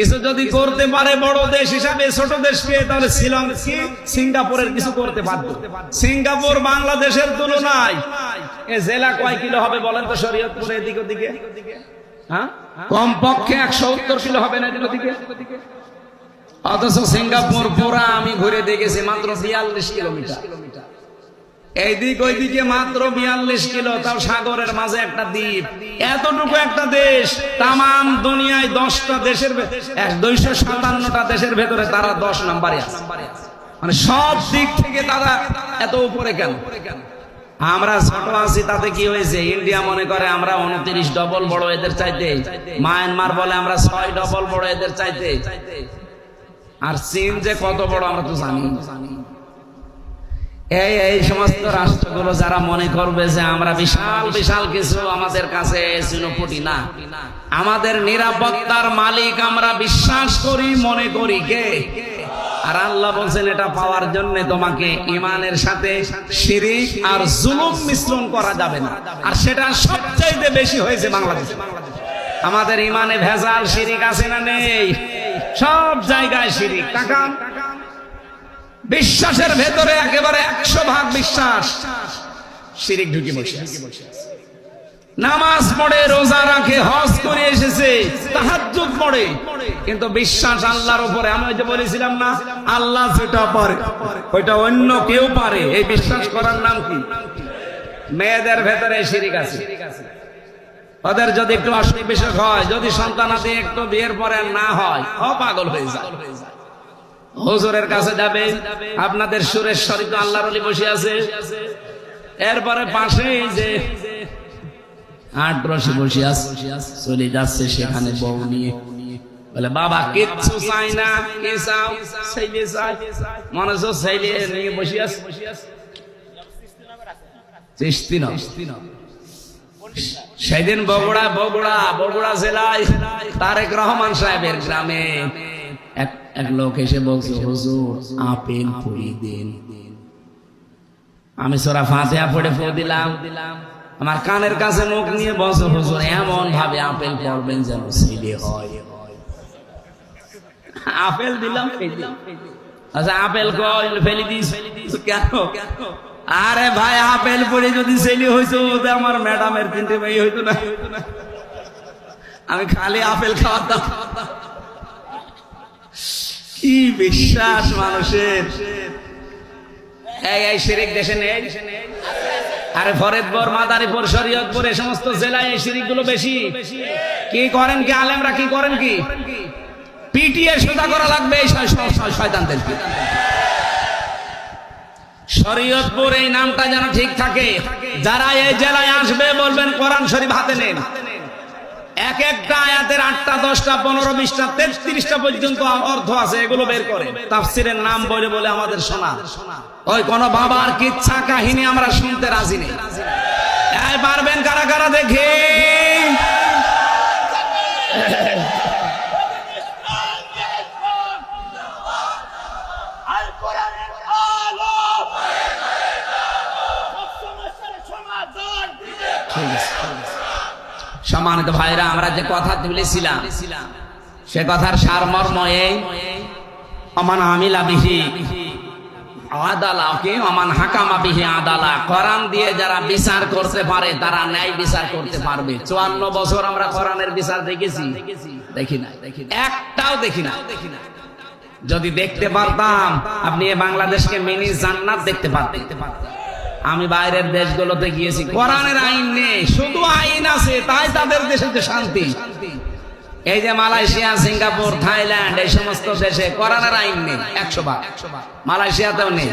কিছু যদি করতে পারে বড় দেশ হিসাবে, ছোট দেশকে তাহলে শ্রীলঙ্কা সিঙ্গাপুরের কিছু করতে পারত সিঙ্গাপুর বাংলাদেশের তুলনায়। এ জেলা কয় কিলো হবে বলেন তো শরীয়তপুর এদিক ওদিকে? হ্যাঁ? কমপক্ষে একশো উত্তর কিলো হবে না এদিক ওদিকে? অথচ সিঙ্গাপুর পুরা আমি ঘুরে দেখেছি মাত্র বিয়াল্লিশ কিলোমিটার। এইদিক ওইদিকে মাত্র বিয়াল্লিশ কিলো, তাও সাগরের মাঝে একটা দ্বীপ। এতটুকু একটা দেশ তাম দুনিয়ায় দশটা দেশের দুইশো সাতান্নটা দেশের ভেতরে তারা দশ নাম্বারে মানে সব দিক থেকে তারা এত উপরে কেন? আমরা ছোট আছি, তাতে কি হয়েছে? ইন্ডিয়া মনে করে আমরা উনত্রিশ ডবল বড় এদের চাইতে। মায়ানমার বলে আমরা ছয় ডবল বড় এদের চাইতে। আর চীন যে কত বড়, আমরা তো জানি এই এই সমস্ত রাষ্ট্রগুলো যারা মনে করবে যে আমরা বিশাল বিশাল কিছু আমাদের কাছে না। আমাদের নিরাপত্তার মালিক আমরা বিশ্বাস করি, মনে করি কে? আর আল্লাহ বলছেন এটা পাওয়ার জন্য তোমাকে ইমানের সাথে শিরিক আর জুলুম মিশ্রণ করা যাবে না। আর সেটা সবচাইতে বেশি হয়েছে বাংলাদেশে। আমাদের ইমানে ভেজাল শিরিক আছে না নেই? সব জায়গায় শিরিক। টাকা বিশ্বাসের ভেতরে একেবারে একশো ভাগ বিশ্বাস। শিরিক ঢুকে বসে নামাজ পড়ে, রোজা রাখে, হজ করে এসেছে, তাহাজ্জুদ পড়ে। কিন্তু বিশ্বাস আল্লাহর উপরে আমি যে বলেছিলাম না, আল্লাহ যেটা পারে, ওইটা অন্য কেউ পারে। এই বিশ্বাস করার নাম কি? মেয়েদের ভেতরে শিরিক আছে। ওদের যদি একটু অসুখ বিসুখ হয়, যদি সন্তানাদি একটু বিয়ের পরে না হয়, ও পাগল হয়ে যায়। হুজুরের কাছে যাবে। আপনাদের সুরেশ্বরী তো আল্লাহর অলি বসে আছে। এরপরে পাশেই যে আট বসে আছে, চলে যাচ্ছে সেখানে বউ নিয়ে। বলে, বাবা, কিচ্ছু চাই না চাও? চাই। মনে হচ্ছে নিয়ে বসে আছে। সেদিন বগুড়া বগুড়া বগুড়া জেলায় তারেক রহমান সাহেবের গ্রামে এক লোক এসে বলছে, হুজুর, আপেল পুরি দিন। আমি সোরা ফাতেহা পড়ে ফো দিলাম। আমার কানের কাছে মুখ নিয়ে বসে হুজুর এমন ভাবে আপেল পড়বেন যেন ছেলে হয়। আপেল দিলাম আচ্ছা আপেল কল ফেলি দিস। কেন? আরে ভাই, আপেল পড়ে যদি ছেলে হইতো আমার ম্যাডামের তিনটে মেয়ে হইতো না। আমি খালি আপেল খাওয়াতাম। কি বিশ্বাস মানুষের? এই শিরিক দেশে নেই? আরে ফরিদপুর মাদারীপুর, শরীয়তপুর, এই সমস্ত জেলায় এই শিরিকগুলো বেশি। কি করেন কি আলেমরা, কি করেন কি? সোজা করা লাগবে এই শরীয়তপুর এই নামটা যেন ঠিক থাকে। যারা এই জেলায় আসবে বলবেন, কোরআন শরীফ হাতে নেন। এক একটা আয়াতের আটটা, দশটা, পনেরো, বিশটা, তেত্রিশটা পর্যন্ত অর্থ আছে, এগুলো বের করে। তাফসিরের নাম বলে বলে আমাদের শোনা। ওই কোন বাবার কিচ্ছা কাহিনী আমরা শুনতে রাজি নেই। পারবেন কারা কারা দেখে আল কোরআনের আলো সমস্যার সমাধান সম্মানিত ভাইরা, আমরা যে কথা তুলেছিলাম, সে কথার সারমর্ম এই, অমান আমিলা বিহি অমান আদালা। দিয়ে যারা বিচার করতে পারে, তারা ন্যায় বিচার করতে পারবে। চুয়ান্ন বছর আমরা কোরআনের বিচার দেখেছি। দেখি না দেখি একটাও দেখি না দেখি না যদি দেখতে পারতাম, আপনি বাংলাদেশকে মিনি জান্নাত দেখতে পারতেন। আমি বাইরের দেশগুলোতে গিয়েছি। কোরআনের আইন নেই, শুধু আইন আছে, তাই তাদের দেশে যে শান্তি। এই যে মালয়েশিয়া, সিঙ্গাপুর, থাইল্যান্ড, এই সমস্ত দেশে কোরআনের আইন নেই, একশো বার। মালয়েশিয়াতেও নেই।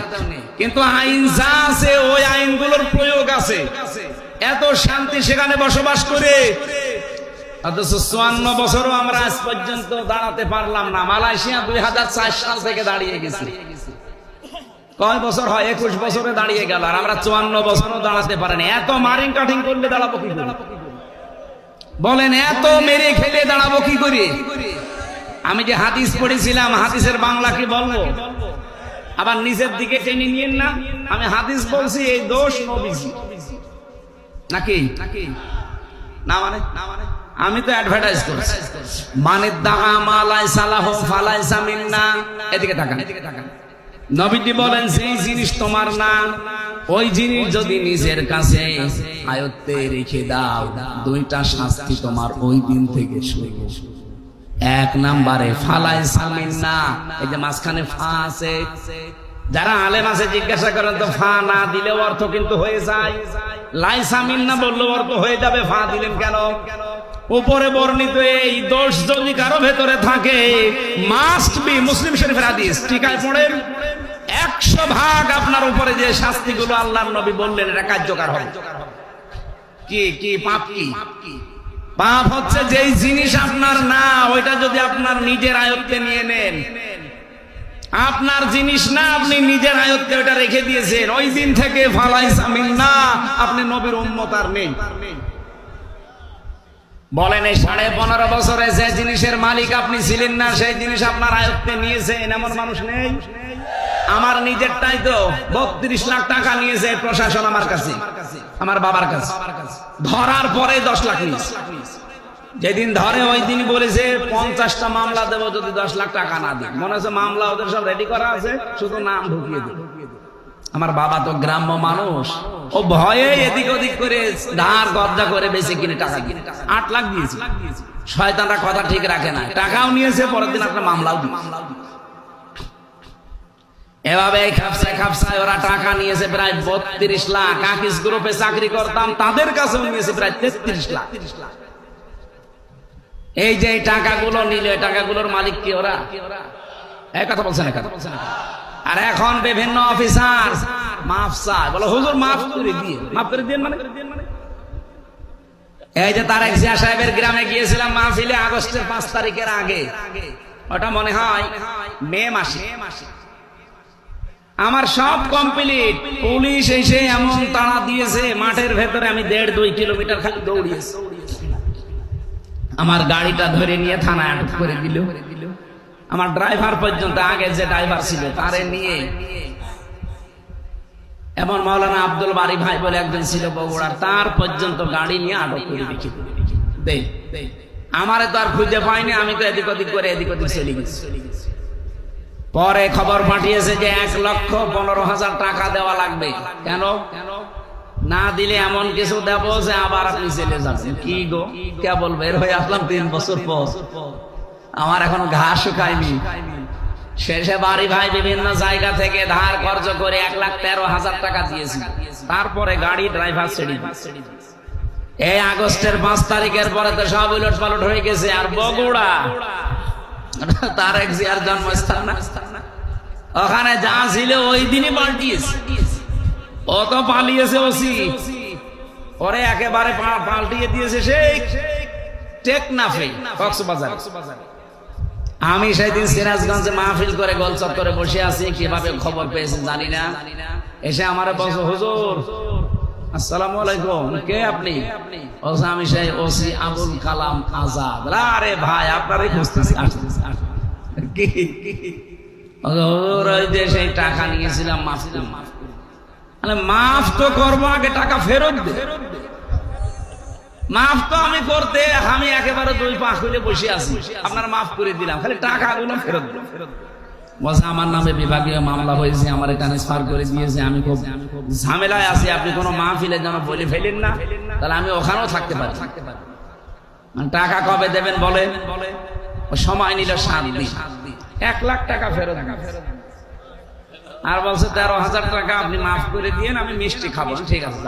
কিন্তু আইন যা আছে, ওই আইনগুলোর প্রয়োগ আছে। এত শান্তি সেখানে বসবাস করে। অথচ চুয়ান্ন বছরও আমরা আজ পর্যন্ত দাঁড়াতে পারলাম না। মালয়েশিয়া দুই হাজার চার সাল থেকে দাঁড়িয়ে গেছি। কয় বছর হয়? একুশ বছরে দাঁড়িয়ে গেল আর আমরা চুয়ান্ন বছরও দাঁড়াতে পারিনি। এত মারিং কাটিং করলে দাঁড়াবো কি বলেন, এত মেরে খেলে দাঁড়াবো কি করে? আমি যে হাদিস পড়েছিলাম, হাদিসের বাংলা কি বলব? আবার নিজের দিকে টেনে নিয়েন না? আমি হাদিস বলছি, এই দোষ নাকি নাকি? না মানে? না মানে আমি তো অ্যাডভার্টাইজ করছি। মানে দাহা মালাই সালাহ ফালাই সামিন্না এদিকে তাকান এদিকে তাকান। নবীজি বলেন সেই জিনিস তোমার না, ওই জিনিস যদি নিজের কাছে আয়ত্তে রেখে দাও, দুইটা শাস্তি তোমার ওই দিন থেকে শুরু এক নাম্বারে, ফালাই সামিন না। এই যে মাঝখানে ফা আছে। যারা আলেম আছে, জিজ্ঞাসা করেন, তো ফা না দিলে অর্থ কিন্তু হয়ে যায়? লাই সামিন না বললেও অর্থ হয়ে যাবে, ফা দিলেন কেন? উপরে বর্ণিত এই দোষ যদি কারও ভেতরে থাকে মাস্ট বি মুসলিম শরীফের হাদিস। টিকায় পড়েন? একশো ভাগ আপনার উপরে যে শাস্তিগুলো আল্লাহর নবী বললেন, এটা কার্যকর হবে। কি কি, পাপ কি? পাপ হচ্ছে যেই জিনিস আপনার না, ওইটা যদি আপনার নিজের আয়ত্তে নিয়ে নেন। আপনার জিনিস না, আপনি নিজের আয়ত্তে ওটা রেখে দিয়েছেন। ওই দিন থেকে ফালাই সামিন না আপনি নবীর উম্মত আর নেই। বলেন, এই সাড়ে পনেরো বছরে যে জিনিসের মালিক আপনি ছিলেন না, সেই জিনিস আপনার আয়ত্তে নিয়েছেন, এমন মানুষ নেই? আমার নিজেরটাই তো বত্রিশ লাখ টাকা নিয়েছে প্রশাসন আমার কাছে, আমার বাবার কাছে। ধরার পরে দশ লাখ নিয়েছে। যেদিন ধরে ওই দিন বলেছে, পঞ্চাশটা মামলা দেবো যদি দশ লাখ টাকা না দিই। মনে হচ্ছে মামলা ওদের সব রেডি করা আছে, শুধু নাম ঢুকিয়ে দেবে আমার বাবা তো গ্রাম্য মানুষ। ও ভয়ে এদিক ওদিক করে ধার গবজা করে বেশি কিনে টাকা কিনে আট লাখ দিয়েছে। শয়তানরা কথা ঠিক রাখে না। টাকাও নিয়েছে, পরের দিন আপনার মামলাও দিয়েছে। এভাবে খাপসায় খাপসায় ওরা টাকা নিয়েছে প্রায় বত্রিশ লাখ। আকিস গ্রুপে চাকরি করতাম, তাদের কাছেও নিয়েছে প্রায় তেত্রিশ লাখ। এই যে এই টাকাগুলো নিল, এই টাকাগুলোর মালিক কি ওরা? এই কথা বলছেন আর এখন বিভিন্ন অফিসার বলো, হুজুর, মাফ করে দিয়ে, মাফ করে মানে? এই যে জিয়া সাহেবের গ্রামে গিয়েছিলাম মাহফিলে আগস্টের পাঁচ তারিখের আগে। ওটা মনে হয় মে মাসে। আমার সব কমপ্লিট পুলিশ এসে এমন তাড়া দিয়েছে, মাঠের ভেতরে আমি দেড় দুই কিলোমিটার খালি দৌড়িয়েছি। আমার গাড়িটা ধরে নিয়ে থানায় আটক করে দিল। আমার ড্রাইভার পর্যন্ত আগে যে ড্রাইভার ছিল, তারে নিয়ে এমন মাওলানা আব্দুল বাড়ি ভাই বলে একজন ছিল বগুড়ার, তার পর্যন্ত গাড়ি নিয়ে আটক করে রেখে দেই আমারে তো আর খুঁজে পাইনি আমি তো এদিক ওদিক করে এদিক ওদিক চলে গেছি। পরে খবর পাঠিয়েছে যে এক লক্ষ পনেরো হাজার টাকা দেওয়া লাগবে। কেন? না দিলে এমন কিছু দেব যে আবার আপনি চলে যাবেন। কি গো? কেবল বের হয়ে আসলাম তিন বছর পর। আমার এখন ঘাস শুকায়নি। শেষে বাড়ি ভাই বিভিন্ন জায়গা থেকে ধার খরচ করে এক লাখ তেরো হাজার টাকা দিয়েছি। তারপরে গাড়ি, ড্রাইভার ছেড়ে এই আগস্টের পাঁচ তারিখের পরে তো সব উলট পালট হয়ে গেছে। আর বগুড়া তার এক জিয়ার জন্মস্থান না? ওখানে যা ছিল ওই দিনই পাল্টিয়েছে। ও তো পালিয়েছে ওসি। পরে একেবারে পাল্টিয়ে দিয়েছে সেই টেকনাফে, কক্সবাজার। আমি সেদিন সিরাজগঞ্জে মাহফিল করে বসে আছি, কীভাবে খবর পেয়েছেন জানি না। এসে আমার বলছে, হুজুর মাফ তো করব, আগে টাকা ফেরত মাফ তো আমি করতে, আমি একেবারে দুই পা খুলে বসে আছি। আপনার মাফ করে দিলাম, খালি টাকাগুলো ফেরত দিন বলছে, আমার নামে বিভাগীয় মামলা হয়েছে, আমার ট্রান্সফার করে দিয়েছে, আমি খুব ঝামেলায় আছি, আপনি কোনো মাহফিলে যেন বলে ফেলেন না। তাহলে আমি ওখানেও থাকতে পারি। মানে টাকা কবে দেবেন বলেন? ও সময় নিল সাত এক লাখ টাকা ফেরত। আর বলছে, তেরো হাজার টাকা আপনি মাফ করে দিয়েন, আমি মিষ্টি খাব। ঠিক আছে।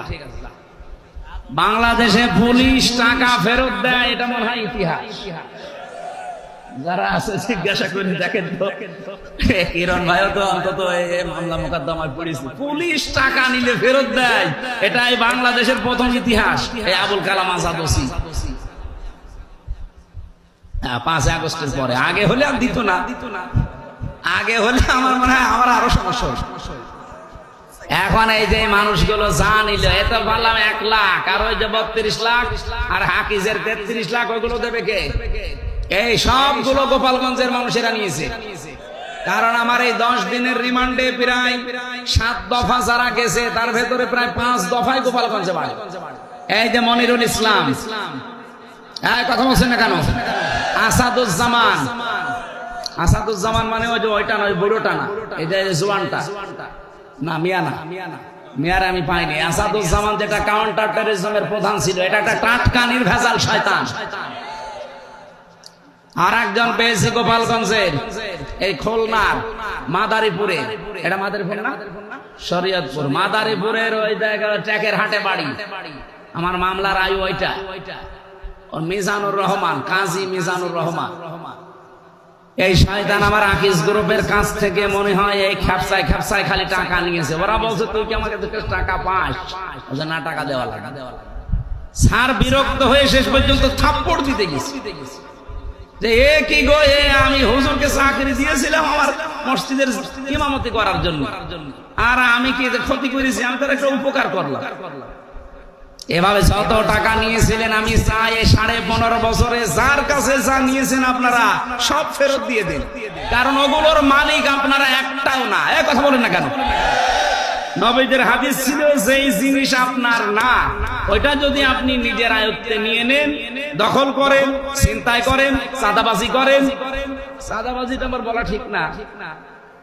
বাংলাদেশে পুলিশ টাকা ফেরত দেয়, এটা মনে হয় ইতিহাস। যারা আছে, জিজ্ঞাসা করে, দেখেন তো। কিরণ ভাইও তো অন্তত মামলা মোকদ্দমায় পড়েছে। পুলিশ টাকা নিলে ফেরত দেয়। এটাই বাংলাদেশের প্রথম ইতিহাস। এই আবুল কালাম আজাদ ওসি পাঁচ আগস্টের পরে। আগে হলে আর দিত না। আগে হলে আমার মনে হয় আমার আরও সমস্যা এখন এই যে মানুষগুলো যা নিল এত বললাম এক লাখ, আর ওই যে বত্রিশ লাখ, আর হাকিজের তেত্রিশ লাখ, ওইগুলো দেবে কে? এই সবগুলো গোপালগঞ্জের মানুষেরা নিয়েছে। কারণ আমার এই দশ দিনের রিমান্ডে প্রায় সাত দফা যারা গেছে, তার ভেতরে প্রায় পাঁচ দফায় গোপালগঞ্জে বাড়ি। এই যে মনিরুল ইসলাম। হ্যাঁ কথা বলছেন না কেন? আসাদুজ্জামান। আসাদুজ্জামান মানে ওই যে ওইটা নয় বুড়োটা না। এটা জোয়ানটা। না, মিয়া না। মিয়ার আমি পাইনি। আসাদুজ্জামান যেটা কাউন্টার টেরিজমের প্রধান ছিল, এটা একটা টাটকা নির্ভেজাল শয়তান শয়তান। আর একজন পেয়েছি গোপালগঞ্জের। এই খুলনার মাদারীপুরে। এটা মাদারীপুর না? শরীয়তপুর। মাদারীপুরের ওই জায়গা ট্যাকের হাটে বাড়ি। আমার মামলার আয়ু ওইটা। মিজানুর রহমান কাজী মিজানুর রহমান। এই শয়তান আমার আকিস গ্রুপের কাছ থেকে মনে হয় এই খ্যাপসায় খ্যাপসায় খালি টাকা নিয়েছে। ওরা বলছে তুই কি আমাকে টাকা পাস? বলছে, না টাকা দেওয়া লাগে। স্যার বিরক্ত হয়ে শেষ পর্যন্ত থাপ্পড় দিতে গেছি। যে এ কি গো, এ আমি হুজুরকে চাকরি দিয়েছিলাম আমার মসজিদের ইমামতি করার জন্য। আর আমি কি ক্ষতি করেছি, আমি তার একটা উপকার করলাম। এভাবে যত টাকা নিয়েছিলেন আমি চাই সাড়ে পনেরো বছরে যার কাছে যা নিয়েছেন আপনারা সব ফেরত দিয়ে দিন। কারণ ওগুলোর মালিক আপনারা একটাও না। এ কথা বলেন না কেন? নবীদের হাদিস ছিল, যেই জিনিস আপনার না, ওইটা যদি আপনি নিজের আয়ত্তে নিয়ে নেন, দখল করেন চিন্তায় করেন, চাঁদাবাজি করেন, চাঁদাবাজিটা আমার বলা ঠিক না।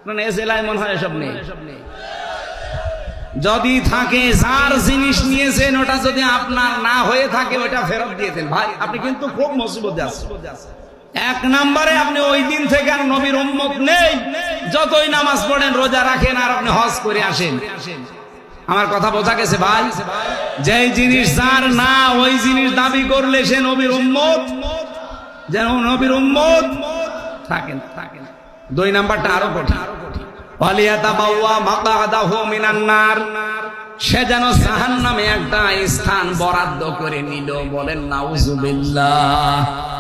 মানে এ জেলায় মনে হয় এসব নেই। যদি থাকে, যার জিনিস নিয়েছেন, ওটা যদি আপনার না হয়ে থাকে ওটা ফেরত দিয়ে দেন। ভাই, আপনি কিন্তু খুব মুসিবতে আছেন। এক নম্বরে আপনি ওই দিন থেকে আর নবীর উম্মত নেই। যতই নামাজ পড়েন, রোজা রাখেন আর আপনি হজ করে আসেন। আমার কথা বোঝা গেছে ভাই? যে জিনিস যার না, ওই জিনিস দাবি করলে সে নবীর উম্মত। যেন নবীর উম্মত থাকেন থাকেন দুই নাম্বারটা আরও কঠিন। সে যেন জাহান নামে একটা স্থান বরাদ্দ করে নিল। বলেন, নাউজুবিল্লাহ।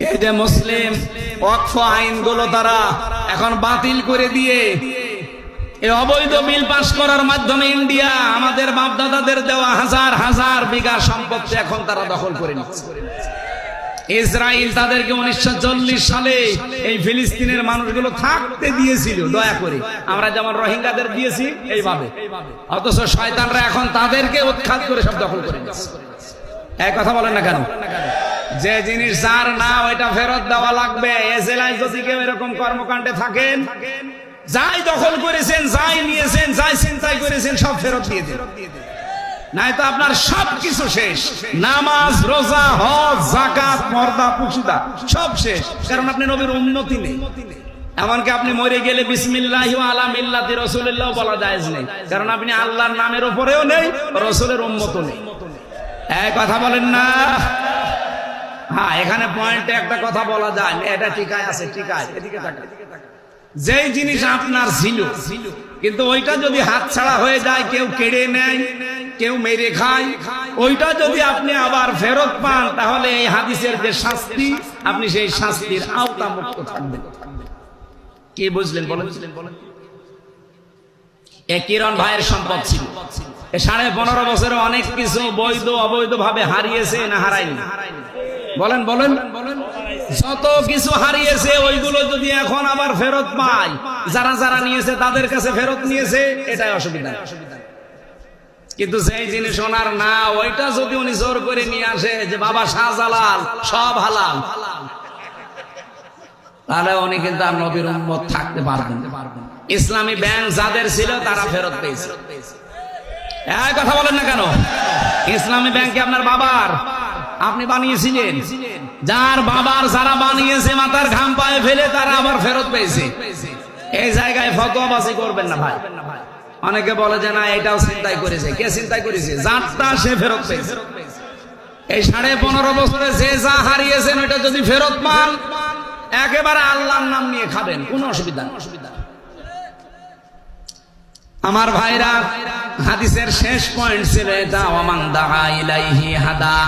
এই যে মুসলিম ওয়াকফ আইনগুলো তারা এখন বাতিল করে দিয়ে এই অবৈধ বিল পাশ করার মাধ্যমে ইন্ডিয়া, আমাদের বাপদাদাদের দেওয়া হাজার হাজার বিঘা সম্পত্তি এখন তারা দখল করে নিচ্ছে। ইসরায়েল তাদেরকে উনিশশো চল্লিশ সালে এই ফিলিস্তিনের মানুষগুলো থাকতে দিয়েছিল, দয়া করে। আমরা যেমন রোহিঙ্গাদের দিয়েছি, এইভাবে। অথচ শয়তানরা এখন তাদেরকে উৎখাত করে সব দখল করে নিচ্ছে। এক কথা বলেন না কেন? যে জিনিস যার না ওইটা ফেরত দেওয়া লাগবে। এ জেলায় যদি কেউ এরকম কর্মকাণ্ডে থাকেন, যাই দখল করেছেন, যাই নিয়েছেন, যাই চিন্তাই করেছেন, সব ফেরত দিয়ে দিন। নাই তো আপনার সব কিছু শেষ। নামাজ, রোজা, হজ জাকাত সব শেষ। কারণ আপনি নবীর উন্নতি নেই। এমনকি আপনি মরে গেলে বিসমিল্লাহ রসুলিল্লাহ বলা যায় নেই। কারণ আপনি আল্লাহর নামের উপরেও নেই, রসুলের উন্মত নেই। এক কথা বলেন না। হ্যাঁ এখানে পয়েন্টে একটা কথা বলা যায়। এটা টিকায় আছে টিকায় এদিকে তাকান। যেই জিনিস আপনার ছিল কিন্তু ওইটা যদি হাত ছাড়া হয়ে যায়, কেউ কেড়ে নেয়, কেউ মেরে খায়, ওইটা যদি আপনি আবার ফেরত পান, তাহলে এই হাদিসের যে শাস্তি, আপনি সেই শাস্তির আওতা মুক্ত থাকবেন। কি বুঝলেন বলেন বলেন? এ কিরণ ভাইয়ের সম্পদ ছিল। সাড়ে পনেরো বছরে অনেক কিছু বৈধ অবৈধ ভাবে হারিয়েছে না হারায়নি? বলেন বলেন। যত কিছু হারিয়েছে, ওইগুলো যদি এখন আবার ফেরত পায়, যারা যারা নিয়েছে, তাদের কাছে ফেরত নিয়েছে, এটাই অসুবিধা। কিন্তু সেই জিনিস ওনার না, ওইটা যদি উনি জোর করে নিয়ে আসে, যে বাবা শাহজালাল, সব হালাল। তাহলে উনি কিন্তু আর নবীর উম্মত থাকতে পারবেন ইসলামী ব্যাংক যাদের ছিল, তারা ফেরত পেয়েছে। এই কথা বলেন না কেন? ইসলামী ব্যাংকে আপনার বাবার আপনি বানিয়েছিলেন। যার বাবার যারা বানিয়েছে, মাথার ঘাম পায়ে ফেলে তারা আবার ফেরত পেয়েছে। এই জায়গায় ফতোয়াবাজি করবেন না ভাই। অনেকে বলে যে, না, এটাও চিন্তাই করেছে। কে চিন্তাই করেছে? যারটা সে ফেরত পেয়েছে। এই সাড়ে পনেরো বছরে যে যা হারিয়েছেন ওটা যদি ফেরত পান, একেবারে আল্লাহর নাম নিয়ে খাবেন। কোনো অসুবিধা অসুবিধা। আমার ভাইরা, হাদিসের শেষ পয়েন্ট ছিল এটা দাহা ইলাইহি হাদা।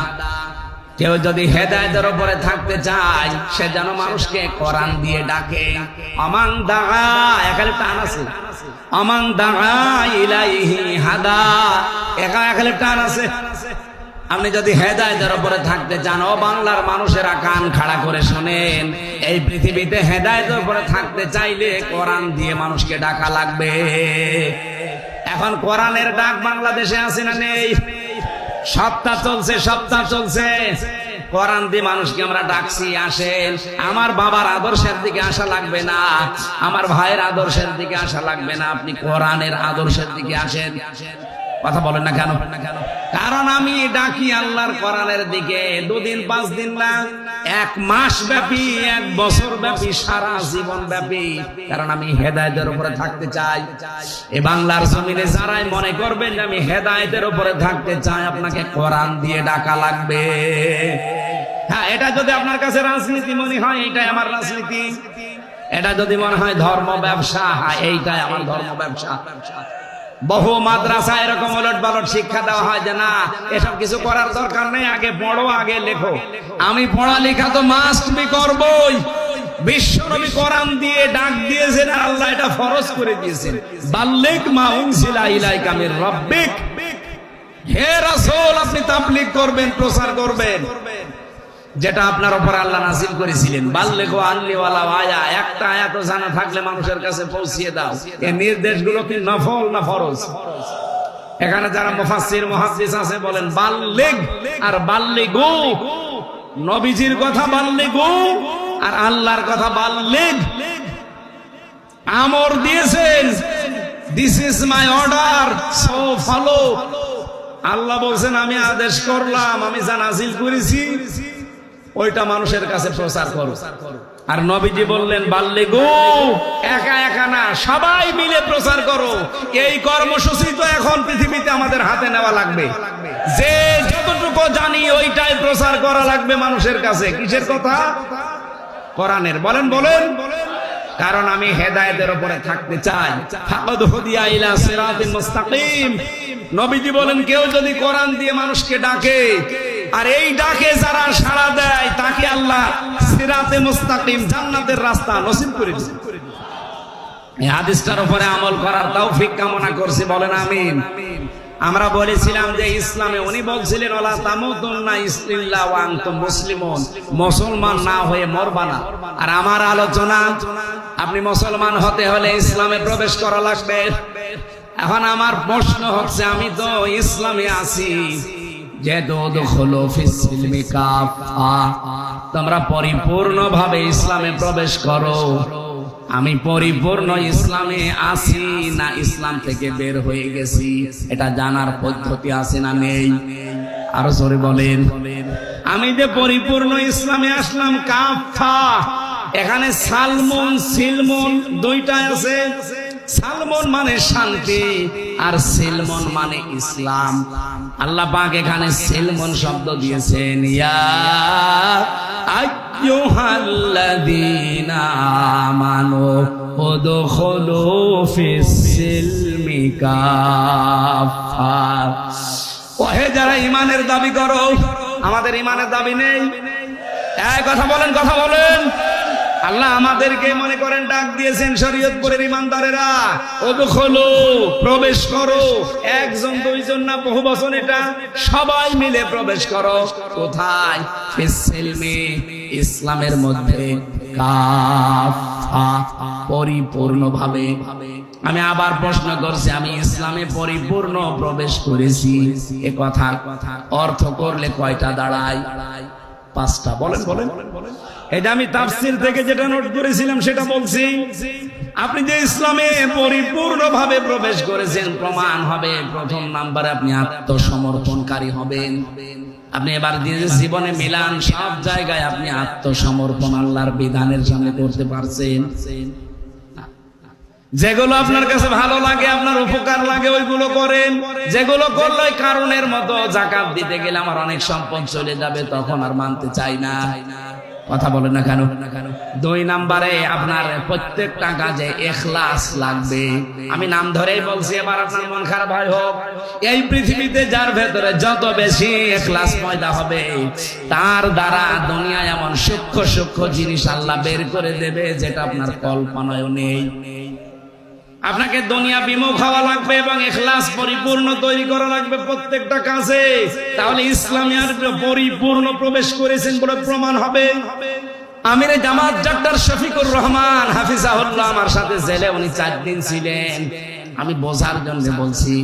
কেউ যদি হেদায়তের উপরে থাকতে চায়, সে যেন মানুষকে কোরআন দিয়ে ডাকে অমান দাহা এখানে টান আছে। অমান দাহা ইলাইহি হাদা, একা এখানে টান আছে। আপনি যদি হেদায়তের উপরে থাকতে চান, ও বাংলার মানুষেরা কান খাড়া করে শোনেন। এই পৃথিবীতে হেদায়তের উপরে থাকতে চাইলে কোরআন দিয়ে মানুষকে ডাকা লাগবে। এখন কোরআনের ডাক বাংলাদেশে আছে না নেই? সপ্তাহ চলছে সপ্তাহ চলছে। কোরআন দিয়ে মানুষকে আমরা ডাকছি, আসেন। আমার বাবার আদর্শের দিকে আসা লাগবে না। আমার ভাইয়ের আদর্শের দিকে আসা লাগবে না। আপনি কোরআনের আদর্শের দিকে আসেন। কথা বলেন না কেন? কারণ আমি ডাকি আল্লাহর কোরআনের দিকে। দুদিন, পাঁচ দিন না, এক মাস ব্যাপী, এক বছর ব্যাপী, সারা জীবন ব্যাপী। কারণ আমি হেদায়তের উপরে থাকতে চাই। এ বাংলার জমিনে যারাই মনে করবেন আমি হেদায়তের উপরে থাকতে চাই, আপনাকে কোরআন দিয়ে ডাকা লাগবে। হ্যাঁ এটা যদি আপনার কাছে রাজনীতি মনে হয়, এটাই আমার রাজনীতি। এটা যদি মনে হয় ধর্ম ব্যবসা হ্যাঁ এইটাই আমার ধর্ম ব্যবসা। বহু মাদ্রাসা এরকম ওলট পালট শিক্ষা দেওয়া হয় যে না, এসব কিছু করার দরকার নেই, আগে পড়ো, আগে লেখো। আমি পড়ালেখা তো মাস্ট বি করবই। বিশ্বনবী আপনি তাবলীগ করবেন প্রচার করবেন। যেটা আপনার উপর আল্লাহ নাজিল করেছিলেন। বাল্লেগো আল্লিওয়ালা আয়া একটা আয়াত জানা থাকলে মানুষের কাছে পৌঁছিয়ে দাও। এই নির্দেশগুলো কি নফল না ফরজ? এখানে যারা মুফাসসির, মুহাদ্দিস আছে বলেন, বাল্লেগ, আর বাল্লেগো। নবীজির কথা বাল্লেগো, আর আল্লাহর কথা বাল্লেগ। আমর দিয়েছেন this is my order so follow Allah বলছেন, আমি আদেশ করলাম, আমি যা নাজিল করেছি ওইটা মানুষের কাছে প্রচার করো। আর নবীজি বললেন, বাল্লে গো, একা একা না, সবাই মিলে প্রচার করো। এই কর্মসূচি তো এখন পৃথিবীতে আমাদের হাতে নেওয়া লাগবে। যে যতটুকু জানি ওইটাই প্রচার করা লাগবে মানুষের কাছে। কিসের কথা? কোরআনের। বলেন বলেন। কারণ আমি হেদায়েতের উপরে থাকতে চাই। ফাকাদ হুদিয়া ইলা সিরাতিন মুস্তাকিম। নবীজি বলেন, কেউ যদি কোরআন দিয়ে মানুষকে ডাকে আর এই ডাকে যারা সাড়া দেয়, তাকে আল্লাহ সিরাতে মুস্তাকিম, জান্নাতের রাস্তা নসিব করে দিন এই হাদিসটার উপরে আমল করার তৌফিক কামনা করছি, বলেন আমিন। আমরা বলেছিলাম যে ইসলামে উনি বলছিলেন, ওলা তামুতুন্না ইসলিল্লাহ ওয়া আনতুম মুসলিমুন। মুসলমান না হয়ে মরবা না। আর আমার আলোচনা, আপনি মুসলমান হতে হলে ইসলামে প্রবেশ করা লাগবে। এখন আমার প্রশ্ন হচ্ছে, আমি তো ইসলামে আছি। যে তোমরা পরিপূর্ণ ভাবে ইসলামে প্রবেশ করো। আমি পরিপূর্ণ ইসলামে আছি, না ইসলাম থেকে বের হয়ে গেছি। এটা জানার পদ্ধতি আছে না নেই? আরও সরে বলেন। আমি যে পরিপূর্ণ ইসলামে আসলাম, কাফা এখানে সালমন, সিলমন দুইটাই আছে। সালমন মানে শান্তি আর সিলমন মানে ইসলাম। আল্লাহ পাক এখানে সিলমন শব্দ দিয়েছেন, ইয়া যারা ইমানের দাবি করো, আমাদের ইমানের দাবি নেই। কথা বলেন কথা বলেন। আল্লাহ আমাদেরকে মনে করেন ডাক দিয়েছেন শরীয়তপুরের ইমানদারেরা। ওদখলো প্রবেশ করো। একজন, দুইজন না বহু বছর এটা? সবাই মিলে প্রবেশ করো। কোথায়? ইসলামের মধ্যে। পরিপূর্ণ ভাবে আমি আবার প্রশ্ন করছি, আমি ইসলামে পরিপূর্ণ প্রবেশ করেছি? এ কথা অর্থ করলে কয়টা দাঁড়ায়? পাঁচটা বলেন বলেন বলেন। এটা আমি তাফসির থেকে যেটা নোট করেছিলাম, সেটা বলছি। আপনি যে ইসলামে পরিপূর্ণ ভাবে প্রবেশ করেছেন, প্রমাণ হবে। প্রথম নাম্বারে আপনি আত্মসমর্পণকারী হবেন। আপনি এবার দিয়ে জীবনে মিলান, সব জায়গায় আপনি আত্মসমর্পণ আল্লাহর বিধানের সামনে করতে পারছেন। যেগুলো আপনার কাছে ভালো লাগে, আপনার উপকার লাগে, ওইগুলো করেন। যেগুলো করলে কারণের মতো জাকাত দিতে গেলে আমার অনেক সম্পদ চলে যাবে, তখন আর মানতে চাই না। কথা বলেন না কেন? দুই নাম্বারে আপনার প্রত্যেকটা কাজে এখলাস লাগবে। আমি নাম ধরেই বলছি, এবার আপনার মন খারাপ হয় হোক। এই পৃথিবীতে যার ভেতরে যত বেশি এখলাস ময়দা হবে, তার দ্বারা দুনিয়া এমন সূক্ষ্ম সূক্ষ্ম জিনিস আল্লাহ বের করে দেবে, যেটা আপনার কল্পনায় নেই। আপনাকে দুনিয়া বিমুখ হওয়া লাগবে এবং এখলাস পরিপূর্ণ তৈরি করা লাগবে প্রত্যেকটা কাজে। তাহলে ইসলামী আর পরিপূর্ণ প্রবেশ করেছেন বলে প্রমাণ হবে। আমির জামাত ডাক্তার শফিকুর রহমান হাফিজাহুল্লাহ আমার সাথে জেলে উনি চার দিন ছিলেন। আমি বোঝার জন্য বলছি,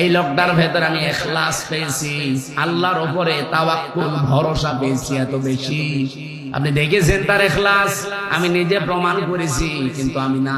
এই লোকটার ভেতর আমি এখলাস পেয়েছি, আল্লাহর ওপরে তাওয়াক্কুল ভরসা পেয়েছি এত বেশি। আপনি দেখেছেন তার এখলাস আমি নিজে প্রমাণ করেছি, কিন্তু আমি না।